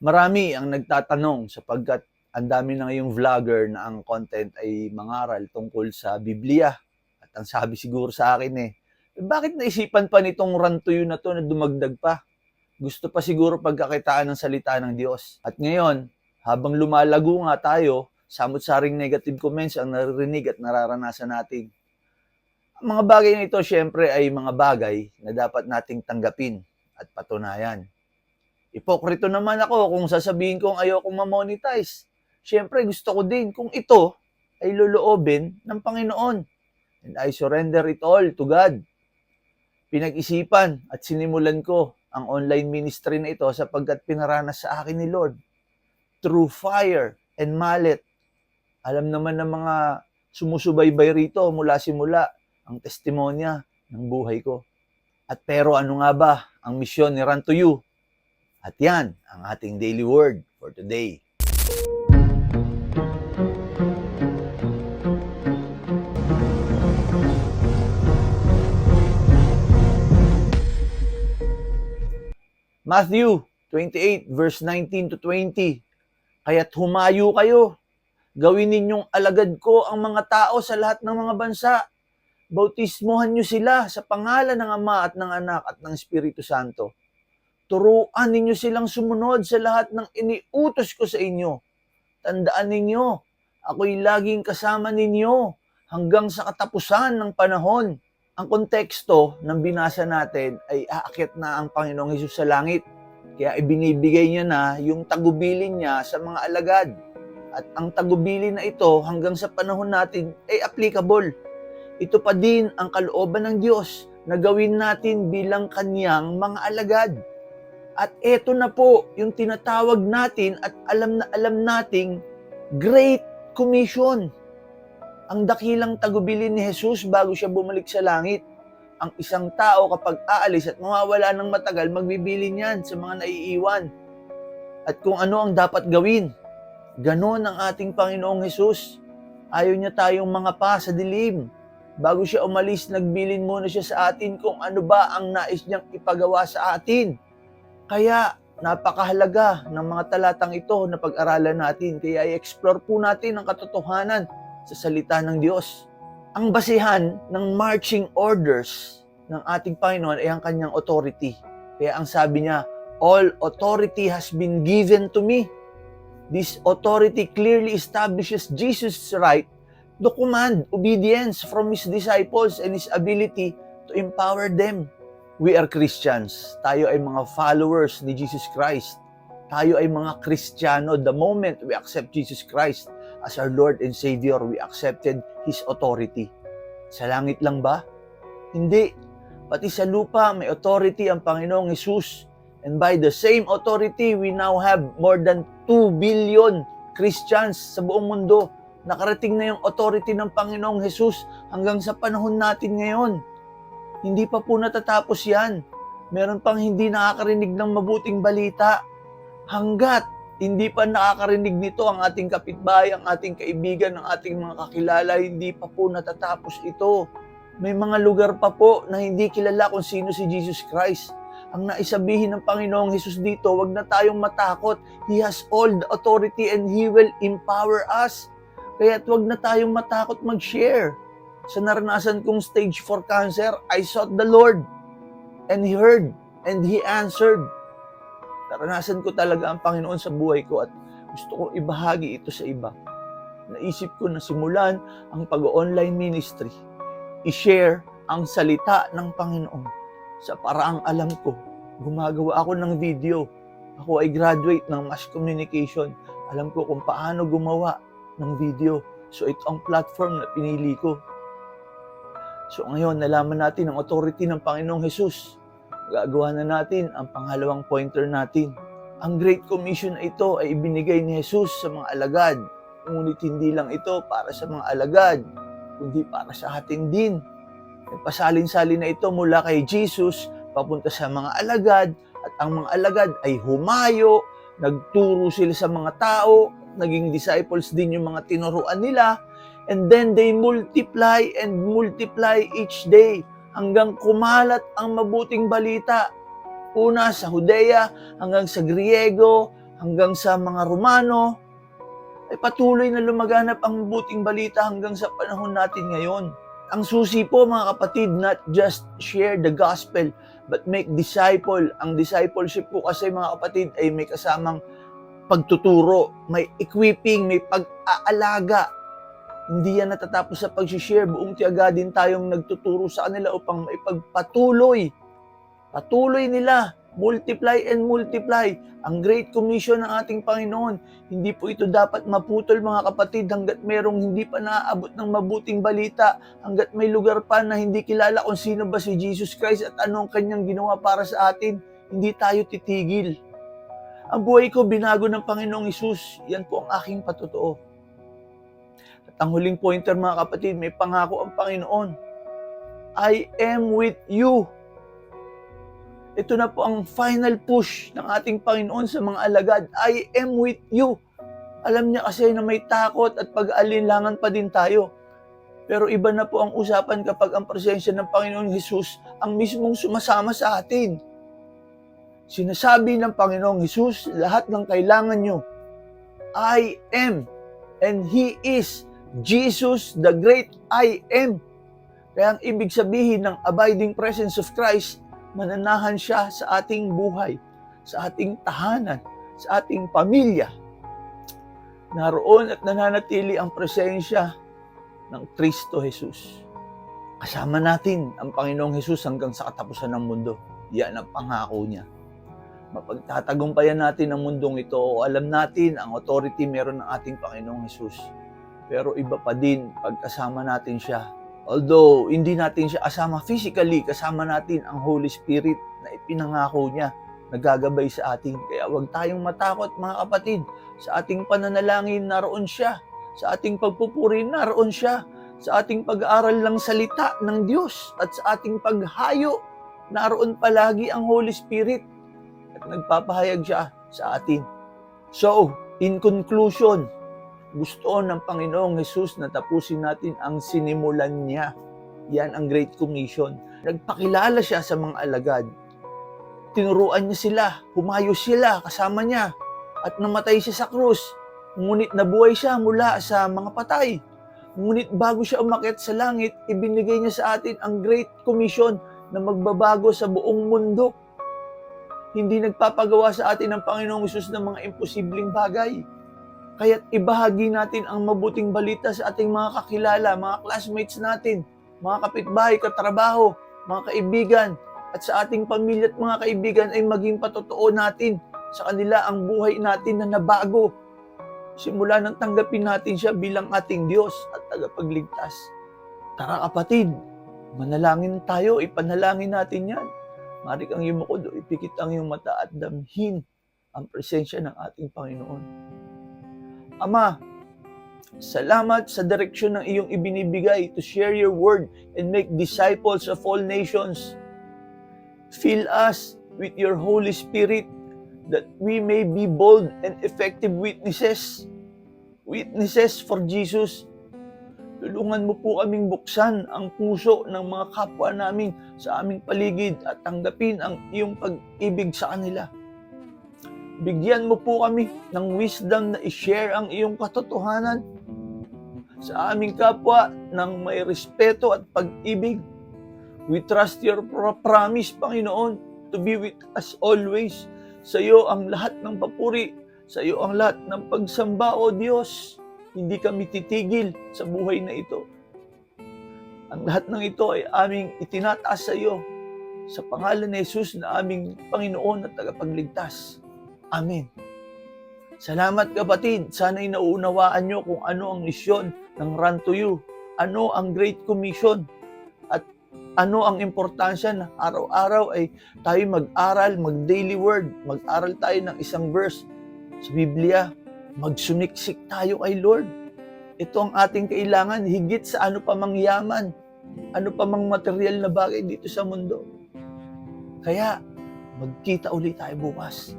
Marami ang nagtatanong sapagkat ang dami na ngayong vlogger na ang content ay mangaral tungkol sa Biblia. At ang sabi siguro sa akin eh, "Eh, bakit naisipan pa nitong rantuyo na to na dumagdag pa? Gusto pa siguro pagkakitaan ng salita ng Diyos. At ngayon, habang lumalago nga tayo, samot-saring negative comments ang naririnig at nararanasan natin. Ang mga bagay na ito, syempre, ay mga bagay na dapat nating tanggapin at patunayan. Ipokrito naman ako kung sasabihin kong ayokong ma-monetize. Siyempre, gusto ko din kung ito ay loloobin ng Panginoon. And I surrender it all to God. Pinag-isipan at sinimulan ko ang online ministry na ito sapagkat pinaranas sa akin ni Lord through fire and mallet. Alam naman ng mga sumusubaybay rito mula simula ang testimonya ng buhay ko. At pero ano nga ba ang misyon ni Run to You? At yan ang ating daily word for today. Matthew 28 verse 19 to 20. Kaya't humayo kayo. Gawin ninyong alagad ko ang mga tao sa lahat ng mga bansa. Bautismuhan niyo sila sa pangalan ng Ama at ng Anak at ng Espiritu Santo. Turuan ninyo silang sumunod sa lahat ng iniutos ko sa inyo. Tandaan ninyo, ako'y laging kasama ninyo hanggang sa katapusan ng panahon. Ang konteksto ng binasa natin ay aakyat na ang Panginoong Hesus sa langit. Kaya ibinibigay niya na yung tagubilin niya sa mga alagad. At ang tagubilin na ito hanggang sa panahon natin ay applicable. Ito pa din ang kalooban ng Diyos na gawin natin bilang kanyang mga alagad. At eto na po yung tinatawag natin at alam na alam nating Great Commission. Ang dakilang tagubilin ni Jesus bago siya bumalik sa langit. Ang isang tao kapag aalis at mawawala ng matagal, magbibili niyan sa mga naiiwan. At kung ano ang dapat gawin. Ganon ang ating Panginoong Jesus. Ayaw niya tayong mga pa sa dilim. Bago siya umalis, nagbilin muna siya sa atin kung ano ba ang nais niyang ipagawa sa atin. Kaya napakahalaga ng mga talatang ito na pag-aralan natin. Kaya i-explore po natin ang katotohanan sa salita ng Diyos. Ang basihan ng marching orders ng ating Panginoon ay ang kanyang authority. Kaya ang sabi niya, All authority has been given to me. This authority clearly establishes Jesus' right to command obedience from His disciples and His ability to empower them. We are Christians. Tayo ay mga followers ni Jesus Christ. Tayo ay mga Kristiyano the moment we accept Jesus Christ as our Lord and Savior, we accepted His authority. Sa langit lang ba? Hindi. Pati sa lupa, may authority ang Panginoong Yesus. And by the same authority, we now have more than 2 billion Christians sa buong mundo. Nakarating na yung authority ng Panginoong Yesus hanggang sa panahon natin ngayon. Hindi pa po natatapos yan. Meron pang hindi nakakarinig ng mabuting balita. Hanggat hindi pa nakakarinig nito ang ating kapitbahay, ang ating kaibigan, ang ating mga kakilala, hindi pa po natatapos ito. May mga lugar pa po na hindi kilala kung sino si Jesus Christ. Ang naisabihin ng Panginoong Hesus dito, wag na tayong matakot. He has all the authority and He will empower us. Kaya wag na tayong matakot mag-share. Sa naranasan kong stage 4 cancer, I sought the Lord and He heard and He answered. Naranasan ko talaga ang Panginoon sa buhay ko at gusto kong ibahagi ito sa iba. Naisip ko na simulan ang pag-online ministry. I-share ang salita ng Panginoon. Sa paraang alam ko, gumagawa ako ng video. Ako ay graduate ng mass communication. Alam ko kung paano gumawa ng video. So ito ang platform na pinili ko. So ngayon, nalaman natin ang authority ng Panginoong Jesus gagawa na natin ang pangalawang pointer natin. Ang Great Commission na ito ay ibinigay ni Jesus sa mga alagad. Ngunit hindi lang ito para sa mga alagad, kundi para sa atin din. Nagpasalin-salin na ito mula kay Jesus papunta sa mga alagad at ang mga alagad ay humayo, nagturo sila sa mga tao, naging disciples din yung mga tinuruan nila, and then they multiply and multiply each day hanggang kumalat ang mabuting balita. Una sa Judea, hanggang sa Griego, hanggang sa mga Romano, ay patuloy na lumaganap ang buting balita hanggang sa panahon natin ngayon. Ang susi po mga kapatid, not just share the gospel, but make disciple. Ang discipleship po kasi mga kapatid ay may kasamang pagtuturo, may equipping, may pag-aalaga. Hindi yan natatapos sa pag-share. Buong tiyaga din tayong nagtuturo sa kanila upang maipagpatuloy. Patuloy nila. Multiply and multiply. Ang Great Commission ng ating Panginoon. Hindi po ito dapat maputol mga kapatid hanggat merong hindi pa naaabot ng mabuting balita. Hanggat may lugar pa na hindi kilala kung sino ba si Jesus Christ at anong kanyang ginawa para sa atin. Hindi tayo titigil. Ang buhay ko binago ng Panginoong Isus. Yan po ang aking patotoo. At ang huling pointer mga kapatid, may pangako ang Panginoon. I am with you. Ito na po ang final push ng ating Panginoon sa mga alagad. I am with you. Alam niya kasi na may takot at pag-alinlangan pa din tayo. Pero iba na po ang usapan kapag ang presensya ng Panginoon Jesus ang mismong sumasama sa atin. Sinasabi ng Panginoong Jesus, lahat ng kailangan nyo, I am and He is Jesus, the great I am. Kaya ang ibig sabihin ng abiding presence of Christ, mananahan siya sa ating buhay, sa ating tahanan, sa ating pamilya. Naroon at nananatili ang presensya ng Kristo Jesus. Kasama natin ang Panginoong Jesus hanggang sa katapusan ng mundo. Yan ang pangako niya. Mapagtatagumpayan natin ang mundong ito o alam natin ang authority meron ng ating Panginoong Jesus. Pero iba pa din pagkasama natin siya Although hindi natin siya kasama physically, kasama natin ang Holy Spirit na ipinangako niya na gagabay sa atin. Kaya huwag tayong matakot mga kapatid. Sa ating pananalangin, naroon siya. Sa ating pagpupuri, naroon siya. Sa ating pag-aaral ng salita ng Diyos at sa ating paghayo, naroon palagi ang Holy Spirit at nagpapahayag siya sa atin. So, in conclusion, gusto ng Panginoong Jesus na tapusin natin ang sinimulan niya. Yan ang Great Commission. Nagpakilala siya sa mga alagad. Tinuruan niya sila, humayo sila kasama niya, at namatay siya sa krus. Ngunit nabuhay siya mula sa mga patay. Ngunit bago siya umakyat sa langit, ibinigay niya sa atin ang Great Commission na magbabago sa buong mundo. Hindi nagpapagawa sa atin ng Panginoong Jesus ng mga imposibleng bagay Kaya't ibahagi natin ang mabuting balita sa ating mga kakilala, mga classmates natin, mga kapitbahay, katrabaho, mga kaibigan, at sa ating pamilya at mga kaibigan ay maging patotoo natin sa kanila ang buhay natin na nabago. Simula nang tanggapin natin siya bilang ating Diyos at tagapagligtas. Tara kapatid, manalangin tayo, ipanalangin natin yan. Mari kang yumukod o ipikit ang iyong mata at damhin ang presensya ng ating Panginoon. Ama, salamat sa direksyon ng iyong ibinibigay to share your word and make disciples of all nations. Fill us with your Holy Spirit that we may be bold and effective witnesses. Witnesses for Jesus. Tulungan mo po kaming buksan ang puso ng mga kapwa namin sa aming paligid at tanggapin ang iyong pag-ibig sa kanila. Bigyan mo po kami ng wisdom na i-share ang iyong katotohanan sa aming kapwa ng may respeto at pag-ibig. We trust your pro- promise, Panginoon, to be with us always. Sa iyo ang lahat ng papuri, sa iyo ang lahat ng pagsamba, O Diyos. Hindi kami titigil sa buhay na ito. Ang lahat ng ito ay aming itinataas sa iyo sa pangalan ni Jesus na aming Panginoon at tagapagligtas. Amen. Salamat kapatid. Sana'y nauunawaan nyo kung ano ang misyon ng Run to You. Ano ang Great Commission. At ano ang importansya na araw-araw ay tayo mag-aral, mag-daily word. Mag-aral tayo ng isang verse sa Biblia. Magsumiksik tayo kay Lord. Ito ang ating kailangan higit sa ano pa mang yaman, ano pa mang material na bagay dito sa mundo. Kaya, magkita ulit tayo bukas.